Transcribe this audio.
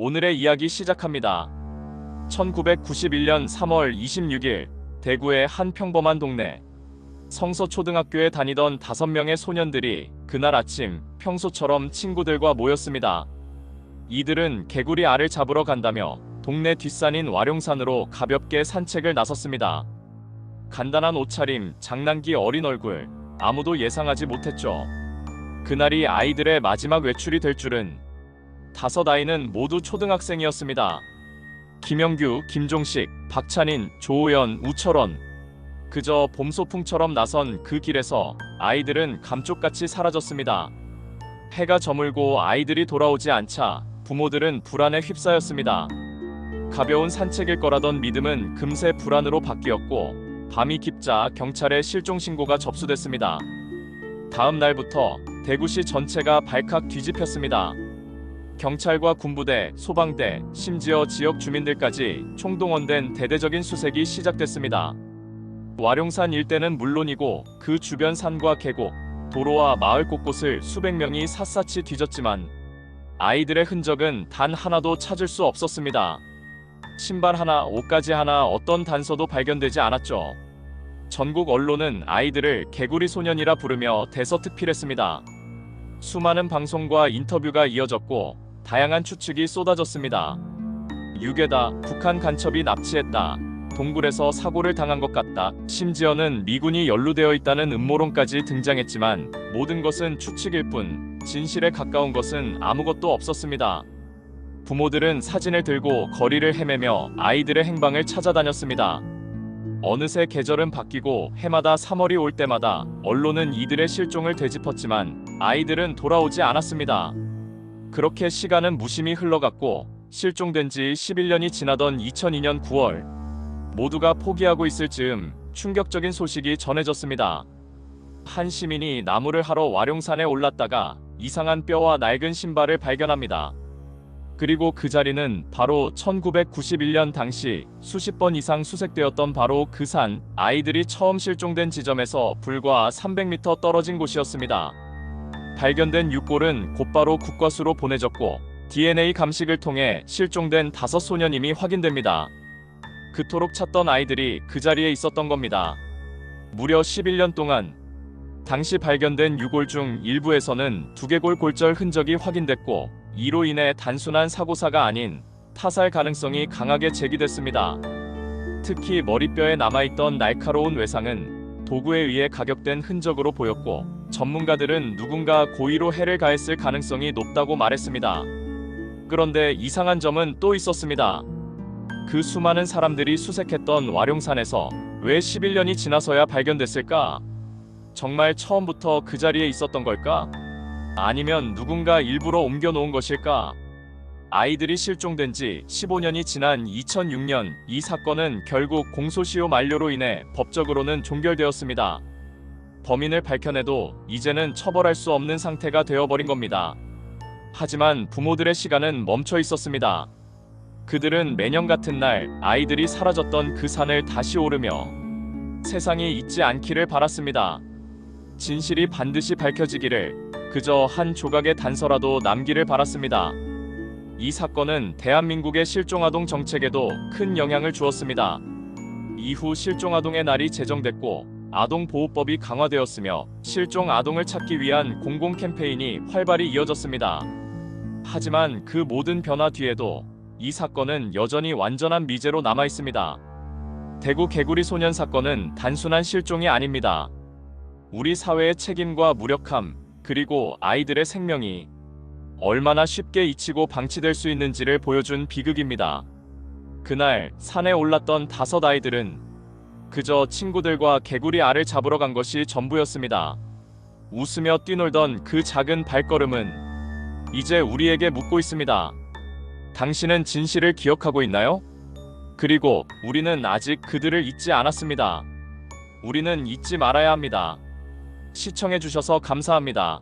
오늘의 이야기 시작합니다. 1991년 3월 26일 대구의 한 평범한 동네 성서초등학교에 다니던 다섯 명의 소년들이 그날 아침 평소처럼 친구들과 모였습니다. 이들은 개구리 알을 잡으러 간다며 동네 뒷산인 와룡산으로 가볍게 산책을 나섰습니다. 간단한 옷차림, 장난기 어린 얼굴, 아무도 예상하지 못했죠. 그날이 아이들의 마지막 외출이 될 줄은 다섯 아이는 모두 초등학생이었습니다. 김영규, 김종식, 박찬인, 조호연, 우철원. 그저 봄소풍처럼 나선 그 길에서 아이들은 감쪽같이 사라졌습니다. 해가 저물고 아이들이 돌아오지 않자 부모들은 불안에 휩싸였습니다. 가벼운 산책일 거라던 믿음은 금세 불안으로 바뀌었고 밤이 깊자 경찰에 실종 신고가 접수됐습니다. 다음 날부터 대구시 전체가 발칵 뒤집혔습니다. 경찰과 군부대, 소방대, 심지어 지역 주민들까지 총동원된 대대적인 수색이 시작됐습니다. 와룡산 일대는 물론이고 그 주변 산과 계곡, 도로와 마을 곳곳을 수백 명이 샅샅이 뒤졌지만 아이들의 흔적은 단 하나도 찾을 수 없었습니다. 신발 하나, 옷가지 하나 어떤 단서도 발견되지 않았죠. 전국 언론은 아이들을 개구리 소년이라 부르며 대서특필했습니다. 수많은 방송과 인터뷰가 이어졌고 다양한 추측이 쏟아졌습니다. 유괴다, 북한 간첩이 납치했다, 동굴에서 사고를 당한 것 같다, 심지어는 미군이 연루되어 있다는 음모론까지 등장했지만 모든 것은 추측일 뿐 진실에 가까운 것은 아무것도 없었습니다. 부모들은 사진을 들고 거리를 헤매며 아이들의 행방을 찾아다녔습니다. 어느새 계절은 바뀌고 해마다 3월이 올 때마다 언론은 이들의 실종을 되짚었지만 아이들은 돌아오지 않았습니다. 그렇게 시간은 무심히 흘러갔고 실종된 지 11년이 지나던 2002년 9월 모두가 포기하고 있을 즈음 충격적인 소식이 전해졌습니다. 한 시민이 나무를 하러 와룡산에 올랐다가 이상한 뼈와 낡은 신발을 발견합니다. 그리고 그 자리는 바로 1991년 당시 수십 번 이상 수색되었던 바로 그 산 아이들이 처음 실종된 지점에서 불과 300m 떨어진 곳이었습니다. 발견된 육골은 곧바로 국과수로 보내졌고 DNA 감식을 통해 실종된 다섯 소년임이 확인됩니다. 그토록 찾던 아이들이 그 자리에 있었던 겁니다. 무려 11년 동안 당시 발견된 유골 중 일부에서는 두개골 골절 흔적이 확인됐고 이로 인해 단순한 사고사가 아닌 타살 가능성이 강하게 제기됐습니다. 특히 머리뼈에 남아있던 날카로운 외상은 도구에 의해 가격된 흔적으로 보였고 전문가들은 누군가 고의로 해를 가했을 가능성이 높다고 말했습니다. 그런데 이상한 점은 또 있었습니다. 그 수많은 사람들이 수색했던 와룡산에서 왜 11년이 지나서야 발견됐을까? 정말 처음부터 그 자리에 있었던 걸까? 아니면 누군가 일부러 옮겨놓은 것일까? 아이들이 실종된 지 15년이 지난 2006년 이 사건은 결국 공소시효 만료로 인해 법적으로는 종결되었습니다. 범인을 밝혀내도 이제는 처벌할 수 없는 상태가 되어버린 겁니다. 하지만 부모들의 시간은 멈춰 있었습니다. 그들은 매년 같은 날 아이들이 사라졌던 그 산을 다시 오르며 세상이 잊지 않기를 바랐습니다. 진실이 반드시 밝혀지기를 그저 한 조각의 단서라도 남기를 바랐습니다. 이 사건은 대한민국의 실종아동 정책에도 큰 영향을 주었습니다. 이후 실종아동의 날이 제정됐고 아동보호법이 강화되었으며 실종 아동을 찾기 위한 공공 캠페인이 활발히 이어졌습니다. 하지만 그 모든 변화 뒤에도 이 사건은 여전히 완전한 미제로 남아 있습니다. 대구 개구리 소년 사건은 단순한 실종이 아닙니다. 우리 사회의 책임과 무력함, 그리고 아이들의 생명이 얼마나 쉽게 잊히고 방치될 수 있는지를 보여준 비극입니다. 그날 산에 올랐던 다섯 아이들은 그저 친구들과 개구리 알을 잡으러 간 것이 전부였습니다. 웃으며 뛰놀던 그 작은 발걸음은 이제 우리에게 묻고 있습니다. 당신은 진실을 기억하고 있나요? 그리고 우리는 아직 그들을 잊지 않았습니다. 우리는 잊지 말아야 합니다. 시청해주셔서 감사합니다.